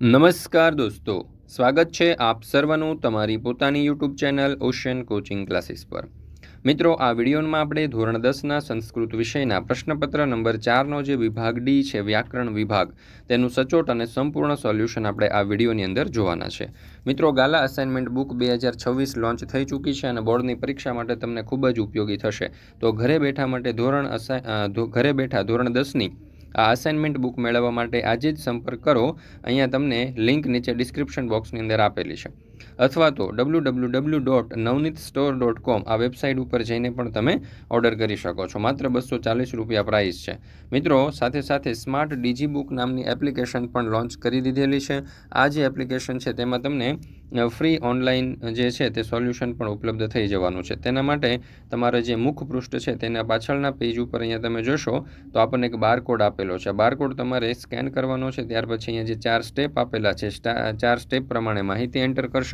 નમસ્કાર દોસ્તો, સ્વાગત છે આપ સર્વનું તમારી પોતાની YouTube channel Ocean coaching classes પર. મિત્રો, આ વિડીયોમાં આપણે ધોરણ દસના સંસ્કૃત વિષયના પ્રશ્નપત્ર નંબર ચારનો જે વિભાગ ડી છે, વ્યાકરણ વિભાગ, તેનું સચોટ અને સંપૂર્ણ સોલ્યુશન આપણે આ વિડીયોની અંદર જોવાના છે. મિત્રો, ગાલા અસાઇનમેન્ટ બુક બે હજાર છવ્વીસ લોન્ચ થઈ ચૂકી છે અને બોર્ડની પરીક્ષા માટે તમને ખૂબ જ ઉપયોગી થશે. તો ઘરે બેઠા માટે ધોરણ ઘરે બેઠા ધોરણ દસની આ અસાઇનમેન્ટ બુક મેળવવા માટે આજે જ સંપર્ક કરો. અહીંયા તમને લિંક નીચે ડિસ્ક્રિપ્શન બોક્સની અંદર આપેલી છે. અથવા તો W W W dot Navneet store dot com આ વેબસાઇટ ઉપર જઈને પણ તમે ઓર્ડર કરી શકો છો. માત્ર બસો ચાલીસ રૂપિયા પ્રાઇસ છે. મિત્રો, સાથે સાથે સ્માર્ટ ડીજી બુક નામની એપ્લિકેશન પણ લોન્ચ કરી દીધેલી છે. આ જે એપ્લિકેશન છે તેમાં તમને ફ્રી ઓનલાઈન જે છે તે સોલ્યુશન પણ ઉપલબ્ધ થઈ જવાનું છે. તેના માટે તમારા જે મુખ પૃષ્ઠ છે તેના પાછળના પેજ ઉપર અહીંયા તમે જોશો, તો આપણને એક બારકોડ આપેલો છે. બારકોડ તમારે સ્કેન કરવાનો છે, ત્યાર પછી અહીંયા જે ચાર સ્ટેપ આપેલા છે ચાર સ્ટેપ પ્રમાણે માહિતી એન્ટર કરશો.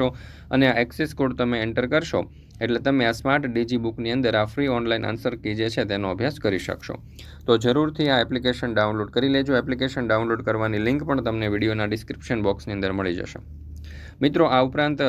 અને આ એક્સેસ કોડ તમે એન્ટર કરશો, એટલે તમે આ સ્માર્ટ ડીજી બુકની અંદર આ ફ્રી ઓનલાઈન આન્સર કી જે છે તેનો અભ્યાસ કરી શકશો. તો જરૂરથી આ એપ્લિકેશન ડાઉનલોડ કરી લેજો. એપ્લિકેશન ડાઉનલોડ કરવાની લિંક પણ તમને વિડીયોના ડિસ્ક્રિપ્શન બોક્સની અંદર મળી જશે. મિત્રો, આ ઉપરાંત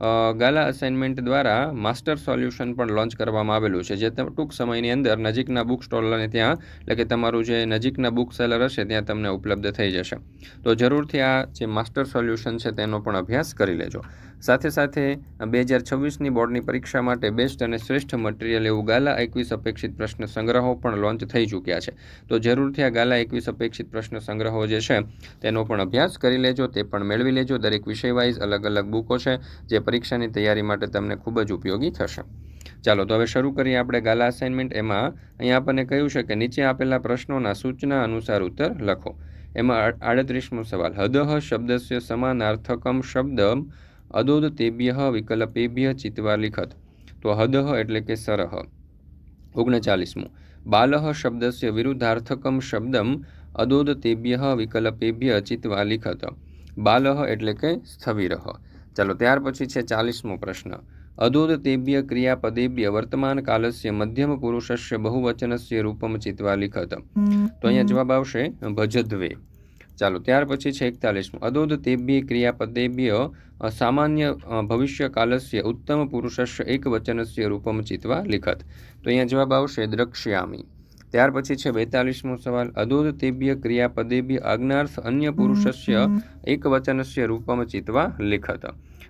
ગાલા અસાઇનમેન્ટ દ્વારા માસ્ટર સોલ્યુશન પણ લોન્ચ કરવામાં આવેલું છે, જે ટૂંક સમયની અંદર નજીકના બુક સ્ટોલને ત્યાં, એટલે કે તમારું જે નજીકના બુક સેલર હશે, ત્યાં તમને ઉપલબ્ધ થઈ જશે. તો જરૂરથી આ જે માસ્ટર સોલ્યુશન છે, તેનો પણ અભ્યાસ કરી લેજો. સાથે સાથે, બે હજાર છવ્વીસની બોર્ડની પરીક્ષા માટે બેસ્ટ અને શ્રેષ્ઠ મટીરિયલ એવું ગાલા એકવીસ અપેક્ષિત પ્રશ્ન સંગ્રહો પણ લોન્ચ થઈ ચૂક્યા છે. તો જરૂરથી આ ગાલા એકવીસ અપેક્ષિત પ્રશ્ન સંગ્રહો જે છે, તેનો પણ અભ્યાસ કરી લેજો, તે પણ મેળવી લેજો. દરેક વિષય વાઇઝ અલગ અલગ બુકો છે, જે પરીક્ષાની તૈયારી માટે તમને ખૂબ જ ઉપયોગી થશે. ચાલો, તો હવે શરૂ કરીએ આપણે ગાલા અસાઇનમેન્ટ એમાં અહીંયા આપણને કહ્યું છે કે નીચે આપેલા પ્રશ્નોના સૂચના અનુસાર ઉત્તર લખો. એમાં આડત્રીસમો સવાલ. હદહ શબ્દસ્ય, સમાનાર્થકમ શબ્દ અદોદ તેભ્ય વિકલ્પેભ્ય ચિતવા, લિખત. તો હદહ એટલે કે સરહ ઓગણચાલીસમું. બાલહ શબ્દસ્ય, વિરુદ્ધાર્થકમ, શબ્દમ, અદોદ તેભ્ય વિકલ્પેભ્ય ચિત્વા, લિખત. બાલહ એટલે કે સ્થવિરહ ચાલો ત્યાર પછી છે ચાલીસમો પ્રશ્ન. અદોદ તેભ્ય ક્રિયાપદેભ્ય વર્તમાન કાલસ્ય મધ્યમ પુરુષસ્ય બહુવચનસ્ય રૂપમ ચિત્વા લિખત. તો અહીંયા જવાબ આવશે ભજદ્વે. ચાલો ત્યાર પછી છે એકતાલીસમું. અદોદ તેભ્ય ક્રિયાપદેભ્ય સામાન્ય ભવિષ્ય કાલસ્ય ઉત્તમ પુરુષસ્ય એક વચનસ્ય રૂપમ ચિત્વા લિખત. તો અહીંયા જવાબ આવશે દ્રક્ષ્યામી. ત્યાર પછી છે બેતાલીસમો સવાલ. અદોદ તેભ્ય ક્રિયાપદેભ્ય આજ્ઞાર્થ અન્ય પુરુષસ્ય એક વચનસ્ય રૂપમ ચિત્વા લિખત.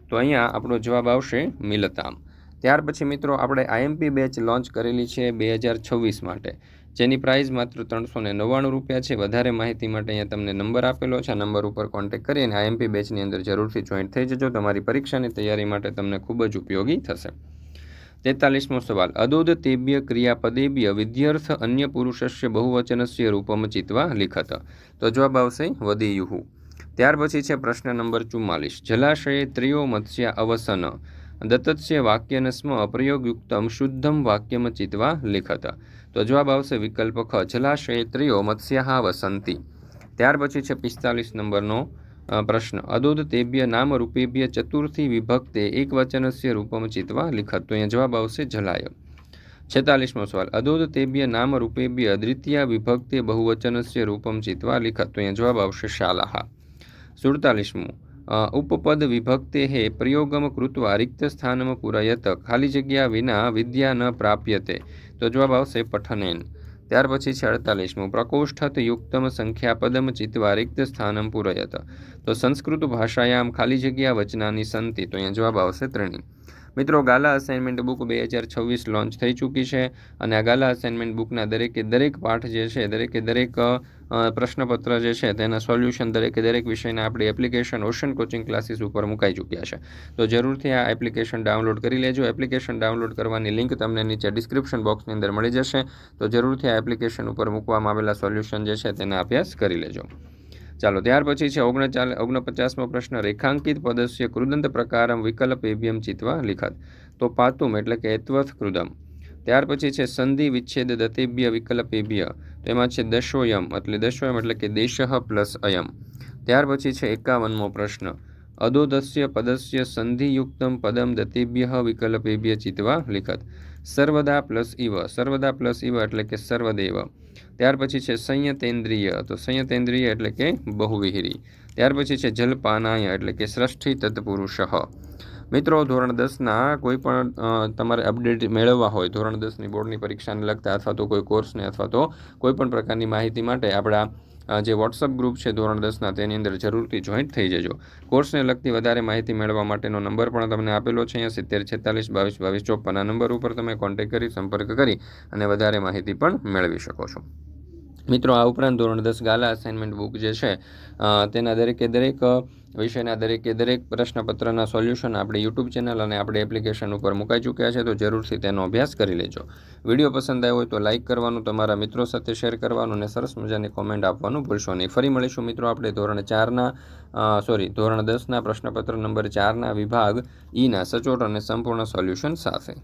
તો અહીંયા આપણો જવાબ આવશે મિલતામ. ત્યાર પછી મિત્રો આપણે આઈએમપી બેચ લોન્ચ કરેલી છે બે હજાર છવ્વીસ માટે. જેની પ્રાઇસ માત્ર ત્રણસો ને નવ્વાણું રૂપિયા છે. વધારે માહિતી માટે અહીંયા તમને નંબર આપેલો છે. આ નંબર ઉપર કોન્ટેક્ટ કરી અને આઈએમપી બેચની અંદર જરૂરથી જોઈન્ટ થઈ જજો. તમારી પરીક્ષાની તૈયારી માટે તમને ખૂબ જ ઉપયોગી થશે. તેતાલીસમો સવાલ. અદોદ તેબ્ય ક્રિયાપદેબ્ય વિદ્યર્થ અન્ય પુરુષસ્ય બહુવચનસ્ય રૂપમ ચિત્વા લિખત. તો જવાબ આવશે વદીયુહુ ત્યાર પછી છે પ્રશ્ન નંબર ચુમ્માલીસ. જલાશયે ત્રિયો મત્સ્ય અવસન. દત્તસ્ય વાક્યન સ્મ અપ્રયોગયુક્તમ શુદ્ધમ વાક્યમ ચિત્વા લિખત. તો જવાબ આવશે વિકલ્પ ખ. જલાશયે ત્રિયો મત્સ્યા વસંતી. ત્યાર પછી છે પિસ્તાલીસ નંબરનો પ્રશ્ન. અદોદ તેભ્ય નામ રૂપેભ્ય ચતુર્થી વિભક્તે એક વચનસ્ય રૂપમ ચિત્વા લિખત. તો અહીંયા જવાબ આવશે જલાય. છેતાલીસમો સવાલ. અદોદ તેભ્ય નામ રૂપેભ્ય દ્વિતીય વિભક્તે બહુવચનસ્ય રૂપમ ચિત્વા લિખત. તો અહીંયા જવાબ આવશે શાલાહ. સુડતાલીસમું. ઉપપદ વિભક્તે હે પ્રયોગમ કૃત્વા રિક્ત સ્થાનમ પૂરયત, ખાલી જગ્યા વિના વિદ્યા ન પ્રાપ્યતે. તો જવાબ આવશે પઠનેન. ત્યાર પછી છે અડતાલીસમું. પ્રકોષ્ઠત યુક્તમ સંખ્યાપદમ ચિત્વા રિક્ત સ્થાનમ પૂરયત. તો સંસ્કૃત ભાષાયામ ખાલી જગ્યા વચનાની સંતિ. તો અહીંયા જવાબ આવશે ત્રણી મિત્રો, ગાલા અસાઇનમેન્ટ બુક બે હજાર છવ્વીસ લોન્ચ થઈ ચૂકી છે અને આ ગાલા અસાઇનમેન્ટ બુકના દરેકે દરેક પાઠ જે છે, દરેકે દરેક પ્રશ્નપત્ર જે છે તેના સોલ્યુશન દરેકે દરેક વિષયના આપણી એપ્લિકેશન ઓશન કોચિંગ ક્લાસીસ ઉપર મુકાઈ ચૂક્યા છે. તો જરૂરથી આ એપ્લિકેશન ડાઉનલોડ કરી લેજો. એપ્લિકેશન ડાઉનલોડ કરવાની લિંક તમને નીચે ડિસ્ક્રિપ્શન બોક્સની અંદર મળી જશે. તો જરૂરથી આ એપ્લિકેશન ઉપર મૂકવામાં આવેલા સોલ્યુશન જે છે તેના અભ્યાસ કરી લેજો. ચાલો, ત્યાર પછી છે ઓગણચાલ, ઓગણપચાસમો પ્રશ્ન. રેખાંકિત પદસ્ય કૃદંત પ્રકારમ વિકલ્પ એબીએમ ચિત્વા લિખત. તો પાતુમ એટલે કે એત્વથ કૃદમ. ત્યાર પછી છે સંધિ વિચ્છેદ દતેભ્ય વિકલ્પ એભ્ય. તેમાં છે દશોયમ, એટલે દશોયમ એટલે કે દેશઃ પ્લસ અયમ. ત્યાર પછી છે એકાવનમો પ્રશ્ન. અદોદસ્ય પદસ્ય સંધિયુક્તમ પદમ દતેભ્ય વિકલ્પેભ્ય ચિત્વા લિખત. સર્વદા પ્લસ ઇવ સર્વદા પ્લસ ઇવ એટલે કે સર્વદેવ. ત્યાર પછી છે સંયતેન્દ્રિય. તો સંયતેન્દ્રિય એટલે કે બહુવિહિરી. ત્યાર પછી છે જલપાનાય એટલે કે સૃષ્ટિ તત્પુરુષ. મિત્રો, ધોરણ દસના કોઈ પણ તમારે અપડેટ મેળવવા હોય, ધોરણ દસની બોર્ડની પરીક્ષાને લગતા અથવા તો કોઈ કોર્સને અથવા તો કોઈ પણ પ્રકારની માહિતી માટે આપણા જે વોટ્સઅપ ગ્રુપ છે ધોરણ દસના, તેની અંદર જરૂરથી જોઈન્ટ થઈ જજો. કોર્સને લગતી વધારે માહિતી મેળવવા માટેનો નંબર પણ તમને આપેલો છે, અહીંયા સિત્તેર, છેતાલીસ, બાવીસ બાવીસ ચોપન આ નંબર ઉપર તમે કોન્ટેક્ટ કરી, સંપર્ક કરી અને વધારે માહિતી પણ મેળવી શકો છો. મિત્રો, આ ઉપરાંત ધોરણ દસ ગાલા અસાઇનમેન્ટ બુક જે છે તેના દરેકે દરેક વિષયના દરેકે દરેક પ્રશ્નપત્રના સોલ્યુશન આપણે યુટ્યુબ ચેનલ અને આપણે એપ્લિકેશન ઉપર મુકાઈ ચૂક્યા છે, તો જરૂરથી તેનો અભ્યાસ કરી લેજો. વીડિયો પસંદ આવ્યો હોય તો લાઇક કરવાનું, તમારા મિત્રો સાથે શેર કરવાનું અને સરસ મજાની કોમેન્ટ આપવાનું ભૂલશો નહીં. ફરી મળીશું મિત્રો આપણે ધોરણ ચારના સોરી ધોરણ દસના પ્રશ્નપત્ર નંબર ચારના વિભાગ ઈના સચોટ અને સંપૂર્ણ સોલ્યુશન સાથે.